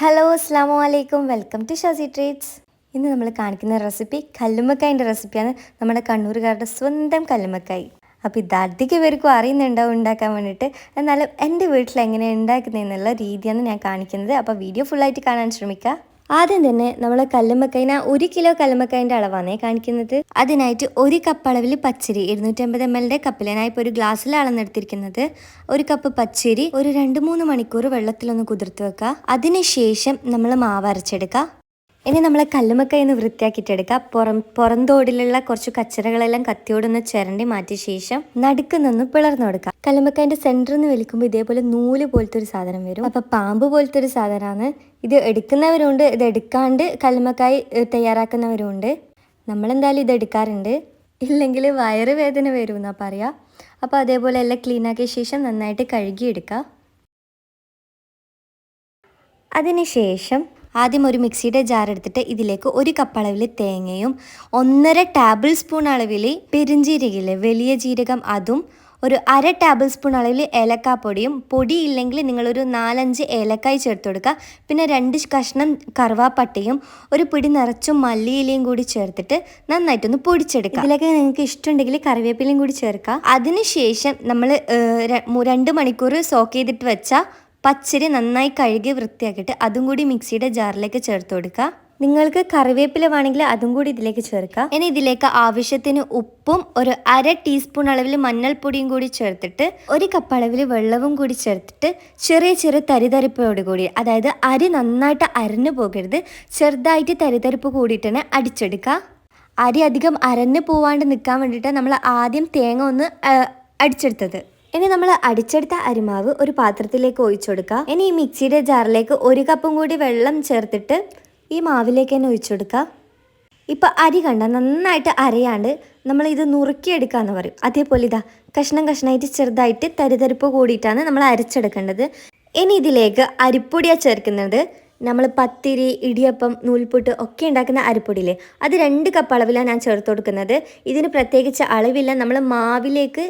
Hello അസ്സാം വലൈക്കും welcome to ഷാസി treats ഇന്ന് നമ്മൾ കാണിക്കുന്ന റെസിപ്പി കല്ലുമ്മക്കായിന്റെ റെസിപ്പിയാണ് നമ്മുടെ കണ്ണൂരുകാരുടെ സ്വന്തം കല്ലുമ്മക്കായി. അപ്പോൾ ഇത് അധികം പേർക്കും അറിയുന്നുണ്ടാവും ഉണ്ടാക്കാൻ വേണ്ടിയിട്ട്. എന്നാലും എന്റെ വീട്ടിൽ എങ്ങനെയാണ് ഉണ്ടാക്കുന്നതെന്നുള്ള രീതിയാണ് ഞാൻ കാണിക്കുന്നത്. അപ്പോൾ വീഡിയോ ഫുള്ളായിട്ട് കാണാൻ ശ്രമിക്കുക ആദ്യം തന്നെ നമ്മൾ കല്ലുമ്മക്കൈന ഒരു കിലോ കല്ലുമ്മക്കായിന്റെ അളവാണ് കാണിക്കുന്നത്. അതിനായിട്ട് ഒരു കപ്പ് അളവിൽ പച്ചരി ഇരുന്നൂറ്റമ്പത് എം എല്ലിന്റെ കപ്പിൽ ഞാൻ ഇപ്പോൾ ഒരു ഗ്ലാസ്സിൽ അളന്നെടുത്തിരിക്കുന്നത്. ഒരു കപ്പ് പച്ചരി ഒരു രണ്ട് മൂന്ന് മണിക്കൂർ വെള്ളത്തിലൊന്ന് കുതിർത്ത് വെക്കുക അതിനുശേഷം നമ്മൾ മാവ് അരച്ചെടുക്കുക ഇനി നമ്മൾ കല്ലുമക്കായി ഒന്ന് വൃത്തിയാക്കിയിട്ടെടുക്കുക പുറം പുറന്തോടിലുള്ള കുറച്ച് കച്ചറകളെല്ലാം കത്തിയോടൊന്ന് ചിരണ്ടി മാറ്റിയ ശേഷം നടുക്ക് നിന്ന് പിളർന്നു കൊടുക്കുക കല്ലുമക്കായിന്റെ സെന്ററിൽ നിന്ന് വലിക്കുമ്പോൾ ഇതേപോലെ നൂൽ പോലത്തെ ഒരു സാധനം വരും. അപ്പോൾ പാമ്പ് പോലത്തെ ഒരു സാധനമാണ് ഇത് എടുക്കുന്നവരുണ്ട് ഇത് എടുക്കാണ്ട് കല്ലുമക്കായി തയ്യാറാക്കുന്നവരുണ്ട്. നമ്മളെന്തായാലും ഇത് എടുക്കാറുണ്ട്. ഇല്ലെങ്കിൽ വയറ് വേദന വരും എന്നാ പറയാ. അപ്പോൾ അതേപോലെ എല്ലാം ക്ലീനാക്കിയ ശേഷം നന്നായിട്ട് കഴുകിയെടുക്കുക അതിനുശേഷം ആദ്യം ഒരു മിക്സിയുടെ ജാർ എടുത്തിട്ട് ഇതിലേക്ക് ഒരു കപ്പ് അളവിൽ തേങ്ങയും ഒന്നര ടേബിൾ സ്പൂൺ അളവിൽ പെരിഞ്ജീരകില്ലേ വലിയ ജീരകം അതും ഒരു അര ടേബിൾ സ്പൂൺ അളവിൽ ഏലക്കാപ്പൊടിയും. പൊടി ഇല്ലെങ്കിൽ നിങ്ങളൊരു നാലഞ്ച് ഏലക്കായ് ചേർത്ത് കൊടുക്കുക. പിന്നെ രണ്ട് കഷ്ണം കറുവാപ്പട്ടയും ഒരു പിടി നിറച്ചും മല്ലിയിലയും കൂടി ചേർത്തിട്ട് നന്നായിട്ടൊന്ന് പൊടിച്ചെടുക്കുക. ഇതിലേക്ക് നിങ്ങൾക്ക് ഇഷ്ടമുണ്ടെങ്കിൽ കറിവേപ്പിലയും കൂടി ചേർക്കുക അതിനുശേഷം നമ്മൾ രണ്ട് മണിക്കൂർ സോക്ക് ചെയ്തിട്ട് വെച്ച പച്ചരി നന്നായി കഴുകി വൃത്തിയാക്കിയിട്ട് അതും കൂടി മിക്സിയുടെ ജാറിലേക്ക് ചേർത്ത് കൊടുക്കുക. നിങ്ങൾക്ക് കറിവേപ്പില വേണമെങ്കിൽ അതും കൂടി ഇതിലേക്ക് ചേർക്കുക ഇനി ഇതിലേക്ക് ആവശ്യത്തിന് ഉപ്പും ഒരു അര ടീസ്പൂൺ അളവിൽ മഞ്ഞൾപ്പൊടിയും കൂടി ചേർത്തിട്ട് ഒരു കപ്പ് അളവിൽ വെള്ളവും കൂടി ചേർത്തിട്ട് ചെറിയ ചെറിയ തരിതരിപ്പോട് കൂടി അതായത് അരി നന്നായിട്ട് അരഞ്ഞു പോകരുത് ചെറുതായിട്ട് തരിതരിപ്പ് കൂടിയിട്ട് തന്നെ അടിച്ചെടുക്കുക. അരി അധികം അരഞ്ഞു പോവാണ്ട് നിൽക്കാൻ വേണ്ടിയിട്ട് നമ്മൾ ആദ്യം തേങ്ങ ഒന്ന് അടിച്ചെടുത്തത്. ഇനി നമ്മൾ അടിച്ചെടുത്ത അരിമാവ് ഒരു പാത്രത്തിലേക്ക് ഒഴിച്ചു കൊടുക്കുക ഇനി ഈ മിക്സിയുടെ ജാറിലേക്ക് ഒരു കപ്പും കൂടി വെള്ളം ചേർത്തിട്ട് ഈ മാവിലേക്ക് തന്നെ ഒഴിച്ചു കൊടുക്കുക ഇപ്പം അരി കണ്ട നന്നായിട്ട് അരയാണ്ട് നമ്മൾ ഇത് നുറുക്കിയെടുക്കാന്ന് പറയും. അതേപോലെ ഇതാ കഷ്ണം കഷ്ണമായിട്ട് ചെറുതായിട്ട് തരിതരിപ്പ് കൂടിയിട്ടാണ് നമ്മൾ അരച്ചെടുക്കേണ്ടത്. ഇനി ഇതിലേക്ക് അരിപ്പൊടിയാണ് ചേർക്കുന്നത്. നമ്മൾ പത്തിരി ഇടിയപ്പം നൂൽപുട്ട് ഒക്കെ ഉണ്ടാക്കുന്ന അരിപ്പൊടിയില്ലേ അത് രണ്ട് കപ്പ് അളവിലാണ് ഞാൻ ചേർത്ത് കൊടുക്കുന്നത്. ഇതിന് പ്രത്യേകിച്ച് അളവില്ല നമ്മൾ മാവിലേക്ക്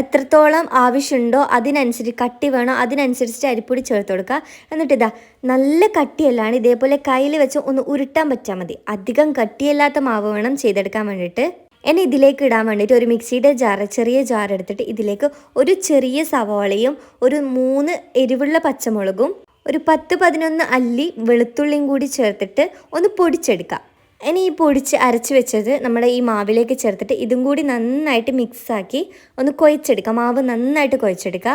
എത്രത്തോളം ആവശ്യമുണ്ടോ അതിനനുസരിച്ച് കട്ടി വേണോ അതിനനുസരിച്ച് അരിപ്പൊടി ചേർത്ത് കൊടുക്കുക. എന്നിട്ട് ഇതാ നല്ല കട്ടിയല്ലാണ് ഇതേപോലെ കയ്യിൽ വെച്ച് ഒന്ന് ഉരുട്ടാൻ പറ്റാൽ മതി. അധികം കട്ടിയല്ലാത്ത മാവ് വേണം ചെയ്തെടുക്കാൻ വേണ്ടിയിട്ട്. ഇനി ഇതിലേക്ക് ഇടാൻ വേണ്ടിയിട്ട് ഒരു മിക്സിയുടെ ജാറ് ചെറിയ ജാർ എടുത്തിട്ട് ഇതിലേക്ക് ഒരു ചെറിയ സവാളയും ഒരു മൂന്ന് എരിവുള്ള പച്ചമുളകും ഒരു പത്ത് പതിനൊന്ന് അല്ലി വെളുത്തുള്ളിയും കൂടി ചേർത്തിട്ട് ഒന്ന് പൊടിച്ചെടുക്കാം ഇനി ഈ പൊടിച്ച് അരച്ച് വെച്ചത് നമ്മുടെ ഈ മാവിലേക്ക് ചേർത്തിട്ട് ഇതും കൂടി നന്നായിട്ട് മിക്സാക്കി ഒന്ന് കൊയച്ചെടുക്കാം. മാവ് നന്നായിട്ട് കുഴച്ചെടുക്കുക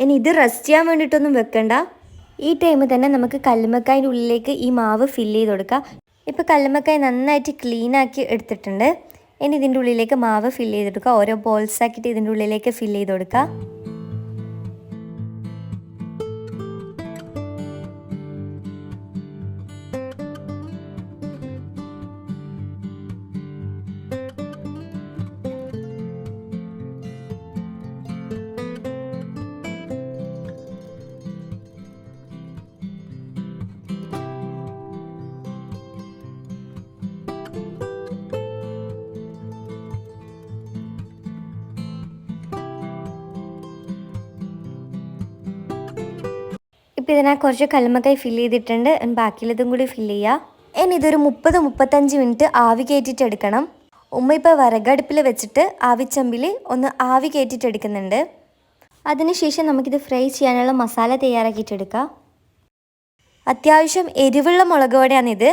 ഇനി ഇത് റെസ്റ്റ് ചെയ്യാൻ വേണ്ടിയിട്ടൊന്നും വെക്കണ്ട. ഈ ടൈമിൽ തന്നെ നമുക്ക് കല്ലുമ്മക്കായന്റെ ഉള്ളിലേക്ക് ഈ മാവ് ഫില്ല് ചെയ്ത് കൊടുക്കുക ഇപ്പോൾ കല്ലുമ്മക്കായ നന്നായിട്ട് ക്ലീനാക്കി എടുത്തിട്ടുണ്ട്. ഇനി ഇതിന്റെ ഉള്ളിലേക്ക് മാവ് ഫില്ല് ചെയ്തെടുക്കുക ഓരോ ബോൾസ് ആക്കിയിട്ട് ഇതിന്റെ ഉള്ളിലേക്ക് ഫില്ല് ചെയ്ത് കൊടുക്കുക ഇപ്പോൾ ഇതിനെ കുറച്ച് കൽമക്കായി ഫില്ല് ചെയ്തിട്ടുണ്ട്. ബാക്കിയുള്ളതും കൂടി ഫില്ല് ചെയ്യുക ഇനി ഇതൊരു മുപ്പത് മുപ്പത്തഞ്ച് മിനിറ്റ് ആവി കയറ്റിയിട്ട് എടുക്കണം. ഉമ്മ ഇപ്പോൾ വിറകടുപ്പിൽ വെച്ചിട്ട് ആവിച്ചമ്പിൽ ഒന്ന് ആവി കയറ്റിയിട്ട് എടുക്കുന്നുണ്ട്. അതിനുശേഷം നമുക്കിത് ഫ്രൈ ചെയ്യാനുള്ള മസാല തയ്യാറാക്കിയിട്ടെടുക്കാം അത്യാവശ്യം എരിവുള്ള മുളക് പൊടിയാണിത്.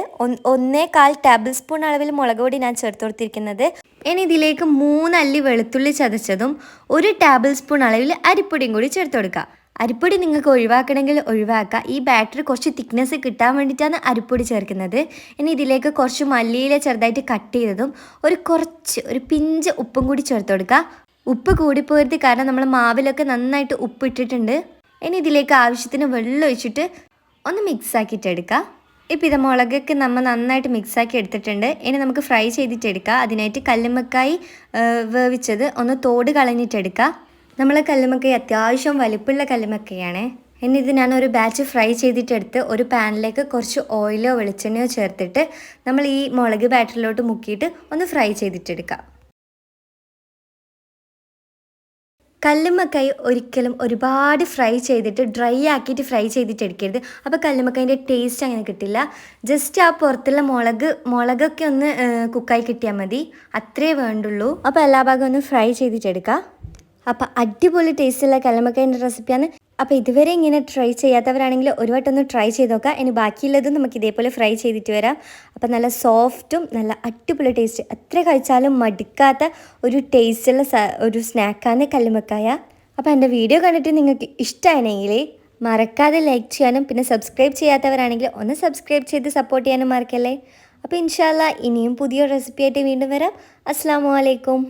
ഒന്നേ കാൽ ടേബിൾ സ്പൂൺ അളവിൽ മുളക് പൊടി ഞാൻ ചേർത്ത് കൊടുത്തിരിക്കുന്നത്. ഇനി ഇതിലേക്ക് മൂന്നല്ലി വെളുത്തുള്ളി ചതച്ചതും ഒരു ടേബിൾ സ്പൂൺ അളവിൽ അരിപ്പൊടിയും കൂടി ചേർത്ത് കൊടുക്കുക അരിപ്പൊടി നിങ്ങൾക്ക് ഒഴിവാക്കണമെങ്കിൽ ഒഴിവാക്കുക. ഈ ബാറ്ററി കുറച്ച് തിക്നെസ് കിട്ടാൻ വേണ്ടിയിട്ടാണ് അരിപ്പൊടി ചേർക്കുന്നത്. ഇനി ഇതിലേക്ക് കുറച്ച് മല്ലിയില ചെറുതായിട്ട് കട്ട് ചെയ്തതും ഒരു കുറച്ച് ഒരു പിഞ്ച് ഉപ്പും കൂടി ചേർത്ത് കൊടുക്കുക. ഉപ്പ് കൂടിപ്പോയത് കാരണം നമ്മൾ മാവിലൊക്കെ നന്നായിട്ട് ഉപ്പ് ഇട്ടിട്ടുണ്ട്. ഇനി ഇതിലേക്ക് ആവശ്യത്തിന് വെള്ളം ഒഴിച്ചിട്ട് ഒന്ന് മിക്സ് ആക്കിയിട്ട് എടുക്കുക. ഇപ്പം ഇത് മുളകൊക്കെ നമ്മൾ നന്നായിട്ട് മിക്സാക്കി എടുത്തിട്ടുണ്ട്. ഇനി നമുക്ക് ഫ്രൈ ചെയ്തിട്ടെടുക്കുക അതിനായിട്ട് കല്ലുമ്മക്കായി വേവിച്ചത് ഒന്ന് തോട് കളഞ്ഞിട്ടെടുക്കുക നമ്മളെ കല്ലുമക്കൈ അത്യാവശ്യം വലിപ്പമുള്ള കല്ലുമക്കയാണ്. ഇനി ഇത് ഞാൻ ഒരു ബാച്ച് ഫ്രൈ ചെയ്തിട്ടെടുത്ത് ഒരു പാനിലേക്ക് കുറച്ച് ഓയിലോ വെളിച്ചെണ്ണയോ ചേർത്തിട്ട് നമ്മൾ ഈ മുളക് ബാറ്ററിലോട്ട് മുക്കിയിട്ട് ഒന്ന് ഫ്രൈ ചെയ്തിട്ടെടുക്കാം. കല്ലുമക്കൈ ഒരിക്കലും ഒരുപാട് ഫ്രൈ ചെയ്തിട്ട് ഡ്രൈ ആക്കിയിട്ട് ഫ്രൈ ചെയ്തിട്ട് എടുക്കരുത് അപ്പോൾ കല്ലുമക്കൈന്റെ ടേസ്റ്റ് അങ്ങനെ കിട്ടില്ല. ജസ്റ്റ് ആ പുറത്തുള്ള മുളക് മുളകൊക്കെ ഒന്ന് കുക്കായി കിട്ടിയാൽ മതി. അത്രേ വേണ്ടുള്ളൂ. അപ്പോൾ എല്ലാ ഭാഗവും ഒന്ന് ഫ്രൈ ചെയ്തിട്ടെടുക്കാം. അപ്പോൾ അടിപൊളി ടേസ്റ്റുള്ള കലമക്കായന്റെ റെസിപ്പിയാണ് അപ്പോൾ ഇതുവരെ ഇങ്ങനെ ട്രൈ ചെയ്യാത്തവരാണെങ്കിൽ ഒരു വട്ടം ഒന്ന് ട്രൈ ചെയ്ത് നോക്കാം. ഇനി ബാക്കിയുള്ളതും നമുക്ക് ഇതേപോലെ ഫ്രൈ ചെയ്തിട്ട് വരാം. അപ്പോൾ നല്ല സോഫ്റ്റും നല്ല അടിപൊളി ടേസ്റ്റ് എത്ര കഴിച്ചാലും മടുക്കാത്ത ഒരു ടേസ്റ്റുള്ള ഒരു സ്നാക്കാണ് കല്ലുമക്കായ. അപ്പോൾ എന്റെ വീഡിയോ കണ്ടിട്ട് നിങ്ങൾക്ക് ഇഷ്ടമാണെങ്കിൽ മറക്കാതെ ലൈക്ക് ചെയ്യാനും പിന്നെ സബ്സ്ക്രൈബ് ചെയ്യാത്തവരാണെങ്കിൽ ഒന്ന് സബ്സ്ക്രൈബ് ചെയ്ത് സപ്പോർട്ട് ചെയ്യാനും മറക്കല്ലേ. അപ്പോൾ ഇൻഷാല്ല ഇനിയും പുതിയ റെസിപ്പിയായിട്ട് വീണ്ടും വരാം. അസ്സാം വലൈക്കും